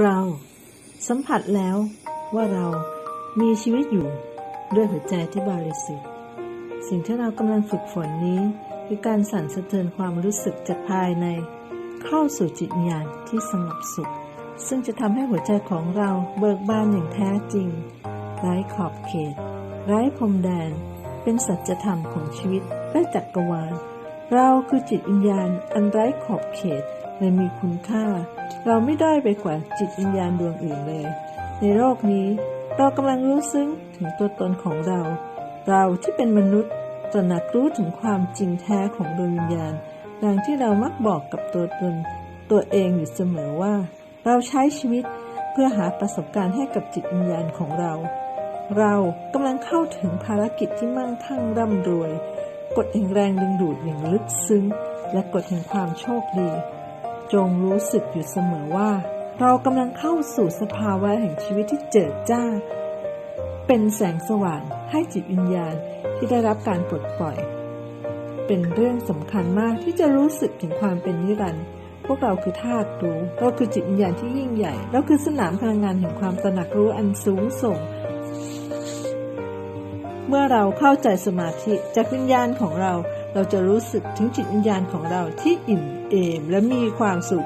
เรา สัมผัสแล้วว่าเรามีชีวิตอยู่ด้วยหัวใจที่บริสุทธิ์สิ่งที่เรากำลังฝึกฝนนี้ คือการสั่นสะเทือนความรู้สึกจากภายใน เข้าสู่จิตญาณที่สงบสุข ซึ่งจะทำให้หัวใจของเราเบิกบานอย่างแท้จริง ไร้ขอบเขต ไร้พรมแดน เป็นสัจธรรมของชีวิตและจักรวาล เราคือจิตวิญญาณอันไร้ขอบเขตและมีคุณค่า เราไม่ด้อยไปกว่าจิตวิญญาณดวงอื่นเลย ในโลกนี้ เรากำลังรู้ซึ้งถึงตัวตนของเรา เราที่เป็นมนุษย์ตระหนักรู้ถึงความจริงแท้ของดวงวิญญาณดังที่เรามักบอกกับตัวตนตัวเองอยู่เสมอว่า เราใช้ชีวิตเพื่อหาประสบการณ์ให้กับจิตวิญญาณของเรา เรากำลังเข้าถึงภารกิจที่มั่งคั่งร่ำรวย กฎแห่งแรงดึงดูดอย่างลึกซึ้ง และกฎแห่งความโชคดี จงรู้สึกอยู่เสมอว่า เรากำลังเข้าสู่สภาวะแห่งชีวิตที่เจิดจ้า เป็นแสงสว่างให้จิตวิญญาณที่ได้รับการปลดปล่อย เป็นเรื่องสำคัญมากที่จะรู้สึกถึงความเป็นนิรันดร์พวกเราคือธาตุรู้เราคือจิตวิญญาณที่ยิ่งใหญ่ เราคือสนามพลังงานแห่งความตระหนักรู้อันสูงส่ง เมื่อเราเข้าใจสมาธิจากวิญญาณของเรา เราจะรู้สึกถึงจิตวิญญาณของเราที่อิ่มเอมและมีความสุข